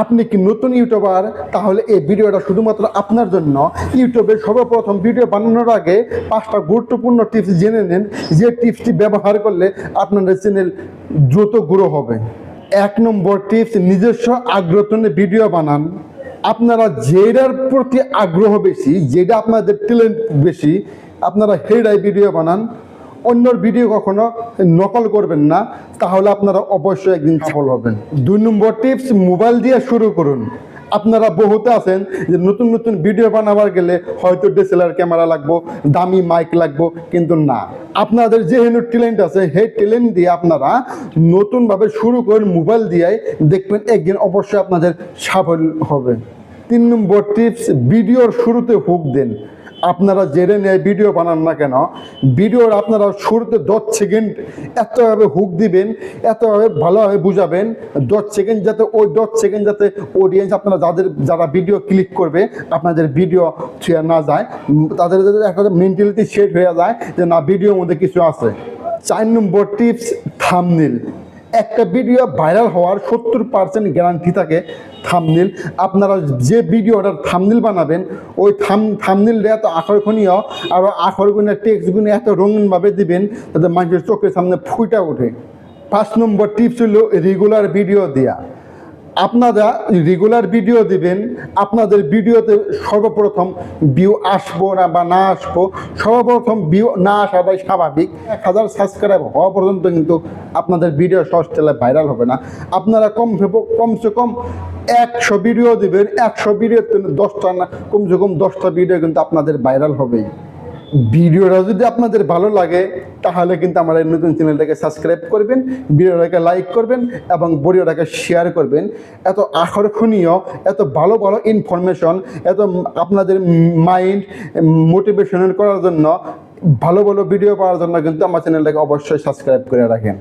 আপনি কি নতুন ইউটিউবার? তাহলে এই ভিডিওটা শুধুমাত্র আপনার জন্য। ইউটিউবে সর্বপ্রথম ভিডিও বানানোর আগে পাঁচটা গুরুত্বপূর্ণ টিপস জেনে নিন। যে টিপসটি ব্যবহার করলে আপনাদের চ্যানেল দ্রুত গ্রো হবে। এক নম্বর টিপস, নিজস্ব আগ্রহনে ভিডিও বানান। আপনারা যেটার প্রতি আগ্রহ বেশি, যেটা আপনাদের ট্যালেন্ট বেশি, আপনারা হেডাই ভিডিও বানান। অন্যর ভিডিও কখনো নকল করবেন না, তাহলে আপনারা অবশ্যই একদিন সফল হবেন। দুই নম্বর টিপস মোবাইল দিয়ে শুরু করুন। আপনারা বহুতে আছেন যে নতুন নতুন ভিডিও বানাবার গেলে হয়তো ডিএসএলআর ক্যামেরা লাগবো, দামি মাইক লাগবো, কিন্তু না। আপনাদের যেহেতু ট্যালেন্ট আছে, সেই ট্যালেন্ট দিয়ে আপনারা নতুনভাবে শুরু করেন মোবাইল দিয়ে দেখবেন একদিন অবশ্যই আপনাদের সাফল্য হবে তিন নম্বর টিপস ভিডিওর শুরুতে হুক দেন। আপনারা জেনে নিয়ে ভিডিও বানান না কেন? ভিডিওর আপনারা শুরুতে দশ সেকেন্ড এতভাবে হুক দিবেন, এতভাবে ভালোভাবে বুঝাবেন, দশ সেকেন্ড যাতে ওই দশ সেকেন্ড যাতে অডিয়েন্স আপনারা যাদের, যারা ভিডিও ক্লিক করবে, আপনাদের ভিডিও ছেড়ে না যায়, তাদের একটা মেন্টালিটি সেট হয়ে যায় যে না, ভিডিওর মধ্যে কিছু আছে। চার নম্বর টিপস থামনিল একটা ভিডিও ভাইরাল হওয়ার সত্তর পার্সেন্ট গ্যারান্টি থাকে থামনিল আপনারা যে ভিডিওটার থামনিল বানাবেন, ওই থাম থামনিলটা এত আকর্ষণীয় আর আকর্ষণীয় টেক্সটগুলো এত রঙিনভাবে দিবেন তাদের মানুষের চোখের সামনে ফুটা ওঠে। পাঁচ নম্বর টিপস হলো রেগুলার ভিডিও দেয়া। আপনারা রেগুলার ভিডিও দিবেন, আপনাদের ভিডিওতে সর্বপ্রথম ভিউ আসব না বা না আসব, সর্বপ্রথম ভিউ না আসাটাই স্বাভাবিক। এক হাজার সাবস্ক্রাইব হওয়া পর্যন্ত কিন্তু আপনাদের ভিডিও সহজ ভাইরাল হবে না। আপনারা কম কমসে কম একশো ভিডিও দেবেন, একশো ভিডিওতে দশটা না, কমসে কম দশটা ভিডিও কিন্তু আপনাদের ভাইরাল হবেই। ভিডিওটা যদি আপনাদের ভালো লাগে, তাহলে কিন্তু আমার এই নতুন চ্যানেলটাকে সাবস্ক্রাইব করবেন, ভিডিওটাকে লাইক করবেন এবং ভিডিওটাকে শেয়ার করবেন। এত আকর্ষণীয়, এত ভালো ভালো ইনফরমেশন এত আপনাদের মাইন্ড মোটিভেশন করার জন্য, ভালো ভালো ভিডিও পাওয়ার জন্য কিন্তু আমার চ্যানেলটাকে অবশ্যই সাবস্ক্রাইব করে রাখেন।